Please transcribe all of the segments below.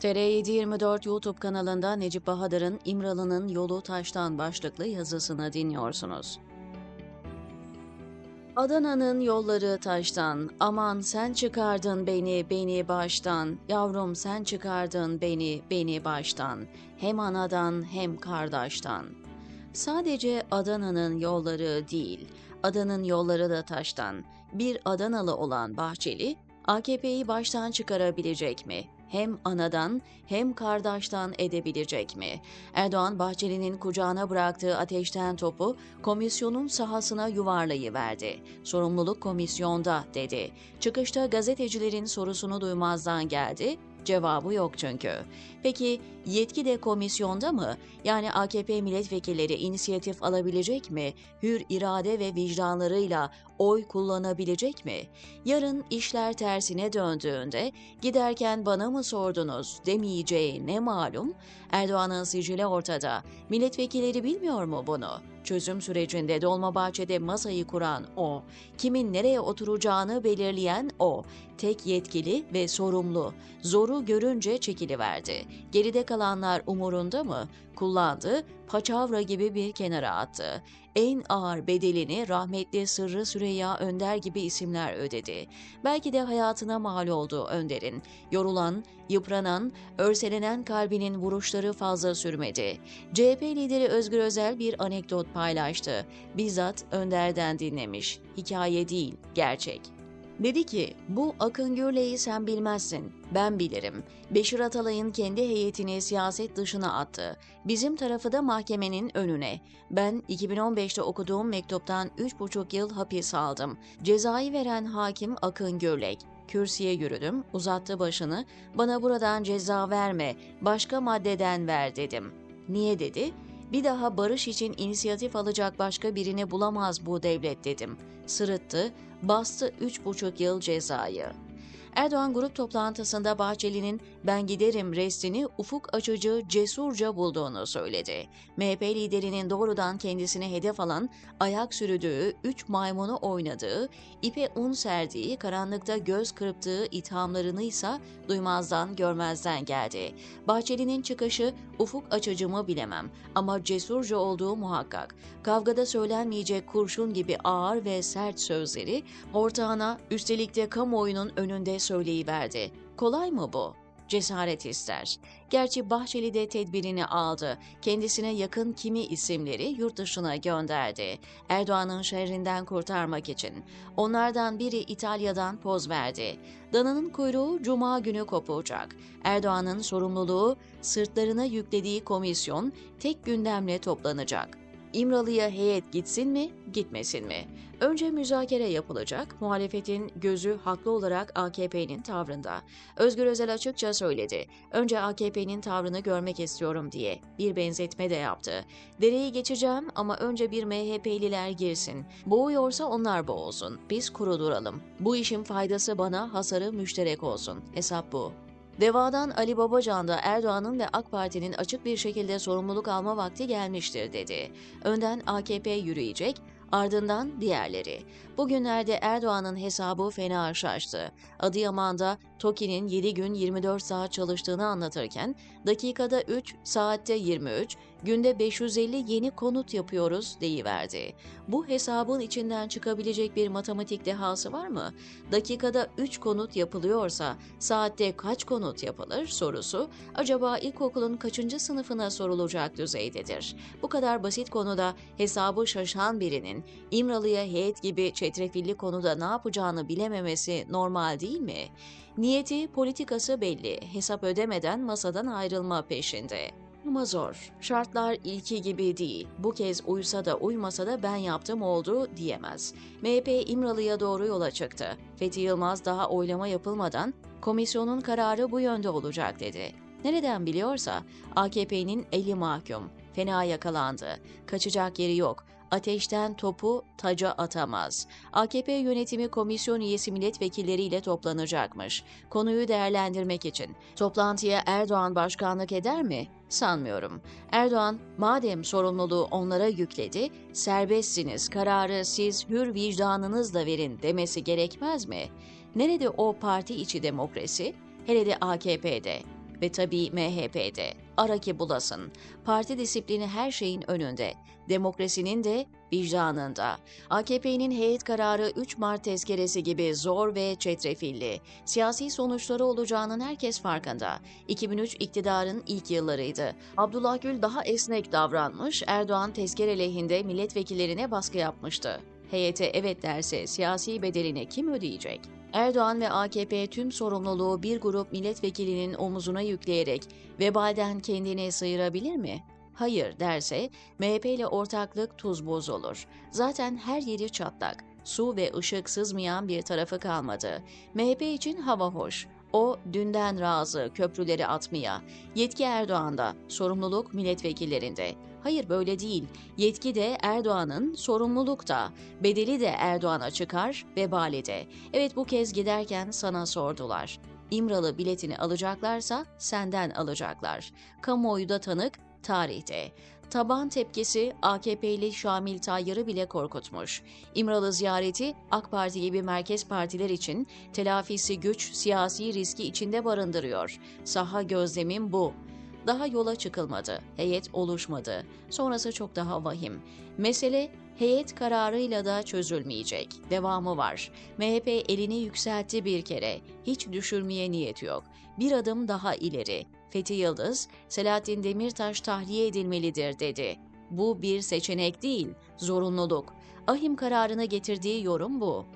TR724 YouTube kanalında Necip Bahadır'ın İmralı'nın Yolu Taştan başlıklı yazısını dinliyorsunuz. Adana'nın yolları taştan, aman sen çıkardın beni, beni baştan, yavrum sen çıkardın beni, beni baştan, hem anadan hem kardeşten. Sadece Adana'nın yolları değil, Adanın yolları da taştan. Bir Adanalı olan Bahçeli, AKP'yi baştan çıkarabilecek mi? Hem anadan hem kardeşten edebilecek mi? Erdoğan Bahçeli'nin kucağına bıraktığı ateşten topu komisyonun sahasına yuvarlayıverdi. Sorumluluk komisyonda dedi. Çıkışta gazetecilerin sorusunu duymazdan geldi. Cevabı yok çünkü. Peki yetki de komisyonda mı? Yani AKP milletvekilleri inisiyatif alabilecek mi? Hür irade ve vicdanlarıyla oy kullanabilecek mi? Yarın işler tersine döndüğünde giderken bana mı sordunuz demeyeceği ne malum? Erdoğan'ın sicili ortada. Milletvekilleri bilmiyor mu bunu? Çözüm sürecinde Dolmabahçe'de masayı kuran o, kimin nereye oturacağını belirleyen o, tek yetkili ve sorumlu. Zoru görünce çekiliverdi. Geride kalanlar umurunda mı? Kullandı, paçavra gibi bir kenara attı. En ağır bedelini rahmetli Sırrı Süreyya Önder gibi isimler ödedi. Belki de hayatına mal oldu Önder'in. Yorulan, yıpranan, örselenen kalbinin vuruşları fazla sürmedi. CHP lideri Özgür Özel bir anekdot paylaştı. Bizzat Önder'den dinlemiş. Hikaye değil, gerçek. Dedi ki, bu Akın Gürley'i sen bilmezsin, ben bilirim. Beşir Atalay'ın kendi heyetini siyaset dışına attı. Bizim tarafı da mahkemenin önüne. Ben 2015'te okuduğum mektuptan 3,5 yıl hapis aldım. Cezayı veren hakim Akın Gürlek. Kürsüye yürüdüm, uzattı başını, bana buradan ceza verme, başka maddeden ver dedim. Niye dedi? Bir daha barış için inisiyatif alacak başka birini bulamaz bu devlet dedim. Sırıttı, bastı üç buçuk yıl cezayı. Erdoğan grup toplantısında Bahçeli'nin ben giderim restini ufuk açıcı cesurca bulduğunu söyledi. MHP liderinin doğrudan kendisine hedef alan, ayak sürdüğü, üç maymunu oynadığı, ipe un serdiği, karanlıkta göz kırptığı ithamlarını ise duymazdan görmezden geldi. Bahçeli'nin çıkışı ufuk açıcı mı bilemem ama cesurca olduğu muhakkak. Kavgada söylenmeyecek kurşun gibi ağır ve sert sözleri ortağına üstelik de kamuoyunun önünde söyleyiverdi. Kolay mı bu? Cesaret ister. Gerçi Bahçeli de tedbirini aldı. Kendisine yakın kimi isimleri yurt dışına gönderdi. Erdoğan'ın şerrinden kurtarmak için. Onlardan biri İtalya'dan poz verdi. Dananın kuyruğu cuma günü kopacak. Erdoğan'ın sorumluluğu sırtlarına yüklediği komisyon tek gündemle toplanacak. İmralı'ya heyet gitsin mi, gitmesin mi? Önce müzakere yapılacak, muhalefetin gözü haklı olarak AKP'nin tavrında. Özgür Özel açıkça söyledi. Önce AKP'nin tavrını görmek istiyorum diye. Bir benzetme de yaptı. Dereyi geçeceğim ama önce bir MHP'liler girsin. Boğuyorsa onlar boğulsun. Biz kuru duralım. Bu işin faydası bana, hasarı müşterek olsun. Hesap bu. Devadan Ali Babacan da Erdoğan'ın ve AK Parti'nin açık bir şekilde sorumluluk alma vakti gelmiştir dedi. Önden AKP yürüyecek, ardından diğerleri. Bugünlerde Erdoğan'ın hesabı fena şaştı. Adıyaman'da TOKİ'nin 7 gün 24 saat çalıştığını anlatırken dakikada 3, saatte 23, günde 550 yeni konut yapıyoruz deyiverdi. Bu hesabın içinden çıkabilecek bir matematik dehası var mı? Dakikada 3 konut yapılıyorsa saatte kaç konut yapılır sorusu acaba ilkokulun kaçıncı sınıfına sorulacak düzeydedir. Bu kadar basit konuda hesabı şaşan birinin İmralı'ya heyet gibi çetrefilli konuda ne yapacağını bilememesi normal değil mi? Niyeti, politikası belli. Hesap ödemeden masadan ayrılma peşinde. Ama zor. Şartlar ilki gibi değil. Bu kez uysa da uymasa da ben yaptım oldu diyemez. MHP İmralı'ya doğru yola çıktı. Fethi Yılmaz daha oylama yapılmadan komisyonun kararı bu yönde olacak dedi. Nereden biliyorsa AKP'nin eli mahkum. Fena yakalandı. Kaçacak yeri yok. Ateşten topu taca atamaz. AKP yönetimi komisyon üyesi milletvekilleriyle toplanacakmış. Konuyu değerlendirmek için. Toplantıya Erdoğan başkanlık eder mi? Sanmıyorum. Erdoğan, madem sorumluluğu onlara yükledi, serbestsiniz, kararı siz hür vicdanınızla verin demesi gerekmez mi? Nerede o parti içi demokrasi? Hele de AKP'de. Ve tabii MHP'de. Ara ki bulasın. Parti disiplini her şeyin önünde. Demokrasinin de vicdanında. AKP'nin heyet kararı 3 Mart tezkeresi gibi zor ve çetrefilli. Siyasi sonuçları olacağının herkes farkında. 2003 iktidarın ilk yıllarıydı. Abdullah Gül daha esnek davranmış, Erdoğan tezkere lehinde milletvekillerine baskı yapmıştı. Heyete evet derse siyasi bedelini kim ödeyecek? Erdoğan ve AKP tüm sorumluluğu bir grup milletvekilinin omuzuna yükleyerek vebalden kendini sıyırabilir mi? Hayır derse MHP ile ortaklık tuz buz olur. Zaten her yeri çatlak. Su ve ışık sızmayan bir tarafı kalmadı. MHP için hava hoş. O dünden razı köprüleri atmaya. Yetki Erdoğan'da, sorumluluk milletvekillerinde. Hayır böyle değil. Yetki de Erdoğan'ın, sorumluluk da. Bedeli de Erdoğan'a çıkar, vebali de. Evet bu kez giderken sana sordular. İmralı biletini alacaklarsa senden alacaklar. Kamuoyu da tanık, tarihte. Taban tepkisi AKP'li Şamil Tayyar'ı bile korkutmuş. İmralı ziyareti AK Parti gibi merkez partiler için telafisi güç, siyasi riski içinde barındırıyor. Saha gözlemim bu. Daha yola çıkılmadı, heyet oluşmadı. Sonrası çok daha vahim. Mesele heyet kararıyla da çözülmeyecek. Devamı var. MHP elini yükseltti bir kere. Hiç düşürmeye niyet yok. Bir adım daha ileri. Fethi Yıldız, Selahattin Demirtaş tahliye edilmelidir dedi. Bu bir seçenek değil, zorunluluk. Ahim kararını getirdiği yorum bu.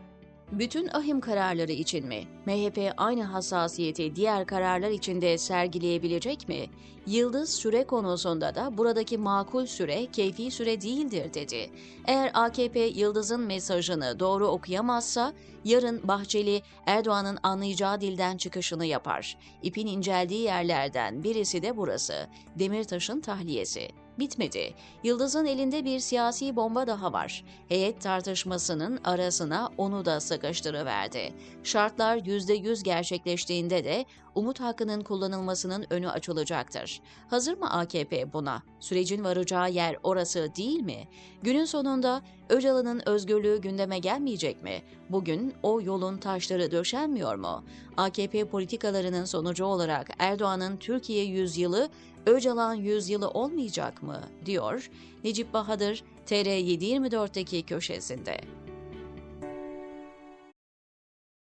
Bütün ahim kararları için mi? MHP aynı hassasiyeti diğer kararlar için de sergileyebilecek mi? Yıldız süre konusunda da buradaki makul süre keyfi süre değildir dedi. Eğer AKP Yıldız'ın mesajını doğru okuyamazsa yarın Bahçeli Erdoğan'ın anlayacağı dilden çıkışını yapar. İpin inceldiği yerlerden birisi de burası. Demirtaş'ın tahliyesi bitmedi. Yıldız'ın elinde bir siyasi bomba daha var. Heyet tartışmasının arasına onu da sıkıştırıverdi. Şartlar %100 gerçekleştiğinde de umut hakkının kullanılmasının önü açılacaktır. Hazır mı AKP buna? Sürecin varacağı yer orası değil mi? Günün sonunda Öcalan'ın özgürlüğü gündeme gelmeyecek mi? Bugün o yolun taşları döşenmiyor mu? AKP politikalarının sonucu olarak Erdoğan'ın Türkiye yüzyılı Öcalan yüzyılı olmayacak mı? diyor Necip Bahadır TR724'deki köşesinde.